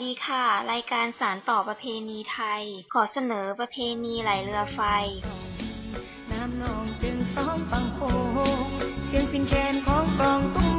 ดีค่ะ รายการสารต่อประเพณีไทย ขอเสนอประเพณีไหลเรือไฟ น้ำนองเป็นสองฝั่งโขงเสียงพินแคนของกลองตุ้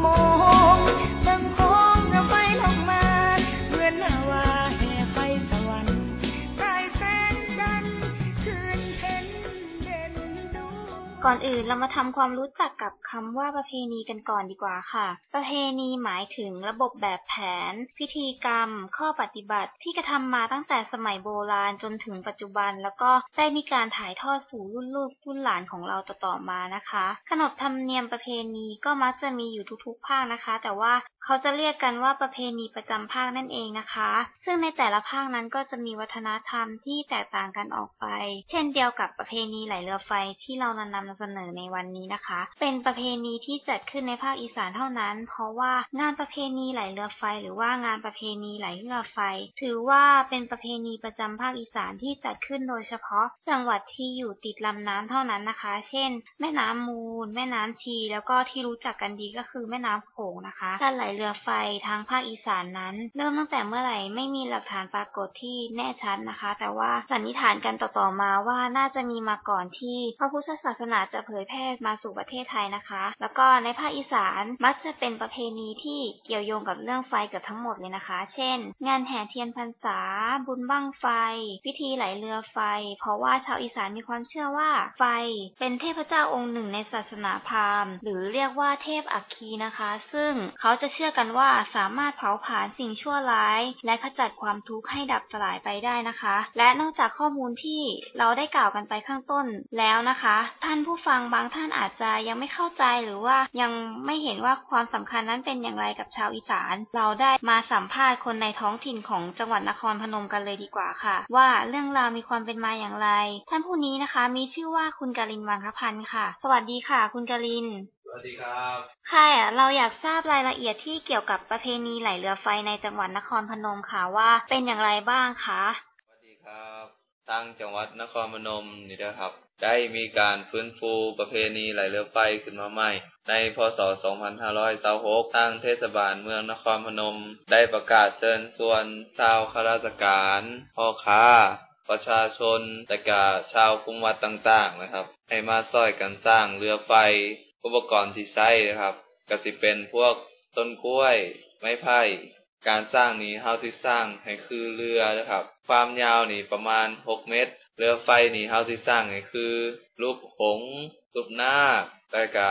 ก่อนอื่นเรามาทำความรู้จักกับคำว่าประเพณีกันก่อนดีกว่าค่ะ ประเพณีหมายถึงระบบแบบแผน พิธีกรรม ข้อปฏิบัติที่กระทำมาตั้งแต่สมัยโบราณจนถึงปัจจุบัน แล้วก็ได้มีการถ่ายทอดสู่รุ่นลูกรุ่นหลานของเราต่อๆมานะคะ ขนบธรรมเนียมประเพณีก็มักจะมีอยู่ทุกๆภาคนะคะ แต่ว่า เขาจะเรียกกันว่าประเพณีประจำภาคนั่นเองนะคะ ซึ่งในแต่ละภาคนั้นก็จะมีวัฒนธรรมที่แตกต่างกันออกไป เช่นเดียวกับประเพณีไหลเรือไฟที่เรานำนำเสนอในวันนี้นะคะ เป็นประเพณีที่จัดขึ้นในภาคอีสานเท่านั้น เพราะว่างานประเพณีไหลเรือไฟ หรือว่างานประเพณีไหลเรือไฟ ถือว่าเป็นประเพณีประจำภาคอีสานที่จัดขึ้นโดยเฉพาะ จังหวัดที่อยู่ติดลำน้ำเท่านั้นนะคะ เช่น แม่น้ำมูล แม่น้ำชี แล้วก็ที่รู้จักกันดีก็คือแม่น้ำโขงนะคะการไหลเรือไฟทางภาคอีสานนั้น เริ่มตั้งแต่เมื่อไหร่ไม่มีหลักฐานปรากฏที่แน่ชัดนะคะ แต่ว่าสันนิษฐานกันต่อๆมาว่าน่าจะมีมาก่อนที่พระพุทธศาสนาจะเผยแพร่มาสู่ประเทศไทยนะคะ แล้วก็ในภาคอีสานมักจะเป็นประเพณีที่เกี่ยวโยงกับเรื่องไฟเกือบทั้งหมดเลยนะคะ เช่น งานแห่เทียนพรรษา บุญบั้งไฟ พิธีไหลเรือไฟ เพราะว่าชาวอีสานมีความเชื่อว่าไฟเป็นเทพเจ้าองค์หนึ่งในศาสนาพราหมณ์ หรือเรียกว่าเทพอัคคีนะคะ ซึ่งเขาจะเชื่อื่อกันว่าสามารถเผาผลาญสิ่งชั่วร้าย และขจัดความทุกข์ให้ดับสลายไปได้นะคะ และนอกจากข้อมูลที่เราได้กล่าวกันไปข้างต้นแล้วนะคะ ท่านผู้ฟังบางท่านอาจจะยังไม่เข้าใจหรือว่ายังไม่เห็นว่าความสำคัญนั้นเป็นอย่างไรกับชาวอีสาน เราได้มาสัมภาษณ์คนในท้องถิ่นของจังหวัดนครพนมกันเลยดีกว่าค่ะ ว่าเรื่องราวมีความเป็นมาอย่างไร ท่านผู้นี้นะคะ มีชื่อว่าคุณกาลินวังคพันธ์ค่ะ สวัสดีค่ะ คุณกาลิน วัสดีครับค่ะเราอยากทราบรายละเอียดที่เกี่ยวกับประเพณีไหลเรือไฟในจังหวัดนครพนมค่ะว่าเป็นอย่างไรบ้างคะ สวัสดีครับตั้งจังหวัดนครพนมนี่นะครับ ได้มีการฟื้นฟูประเพณีไหลเรือไฟขึ้นมาใหม่ ในพศ 2526ทางเทศบาลเมืองนครพนม ได้ประกาศเชิญชวนชาวข้าราชการพ่อค้าประชาชนและก็ชาวคุมวัดต่างๆนะครับ ให้มาช่วยกันสร้างเรือไฟ อุปกรณ์ที่ใช้นะครับก็สิเป็นพวกต้นกล้วย ไม้ไผ่การสร้างนี้เฮาที่สร้างให้คือเรือนะครับความยาวนี่ประมาณ6เมตร เรือไฟนี่เฮาที่สร้างให้คือรูปหงส์รูปหน้าแล้วก็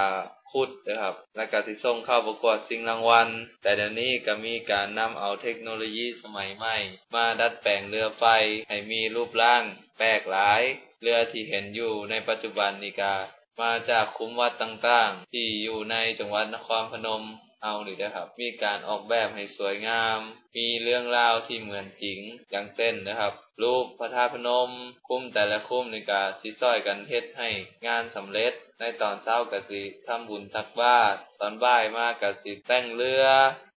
คุดนะครับแล้วก็สิส่งเข้าประกวดสิ่งรางวัล แต่เดี๋ยวนี้ก็มีการนำเอาเทคโนโลยีสมัยใหม่ มาดัดแปลงเรือไฟให้มีรูปร่างแปลกหลาย เรือที่เห็นอยู่ในปัจจุบันนี้ก็ มาจากคุ้มวัดต่างๆ ที่อยู่ในจังหวัดนครพนมเอานี่นะครับ มีการออกแบบให้สวยงาม มีเรื่องราวที่เหมือนจริงอย่างเช่นนะครับ รูปพระธาตุพนม คุ้มแต่ละคุ้มในการสิซ้อยกันเฮ็ดให้งานสำเร็จ ในตอนเช้าก็สิทำบุญตักบาตรตอนบ่ายมาก็สิแต่งเรือ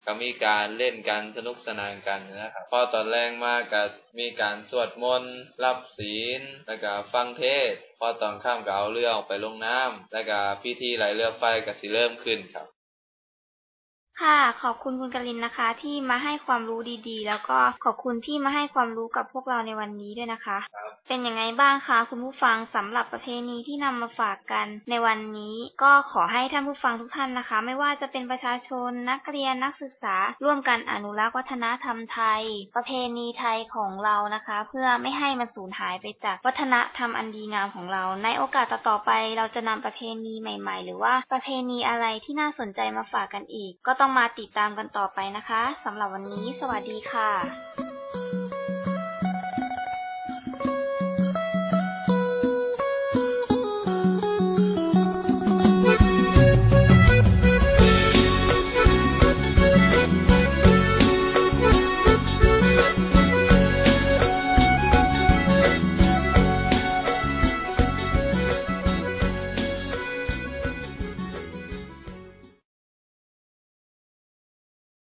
ก็มีการเล่นกันสนุกสนานกันนะครับพอตอนแรงมากก็มีการสวดมนต์รับศีลแล้วก็ฟังเทศพอตอนข้ามก็เอาเรือออกไปลงน้ำแล้วก็พิธีไหลเรือไฟก็สิเริ่มขึ้นครับ ค่ะ ขอบคุณคุณกลินนะคะ ที่มาให้ความรู้ดีๆ แล้วก็ขอบคุณที่มาให้ความรู้กับพวกเราในวันนี้ด้วยนะคะ เป็นยังไงบ้างคะคุณผู้ฟังสำหรับประเพณีที่นำมาฝากกันในวันนี้ ก็ขอให้ท่านผู้ฟังทุกท่านนะคะ ไม่ว่าจะเป็นประชาชนนักเรียนนักศึกษา ร่วมกันอนุรักษ์วัฒนธรรมไทย ประเพณีไทยของเรานะคะ เพื่อไม่ให้มันสูญหายไปจากวัฒนธรรมอันดีงามของเรา ในโอกาสต่อๆไป เราจะนำประเพณีใหม่ ๆ หรือว่าประเพณีอะไรที่น่าสนใจมาฝากกันอีก ก็ต้องมาติดตามกันต่อไปนะคะสำหรับวันนี้ สวัสดีค่ะ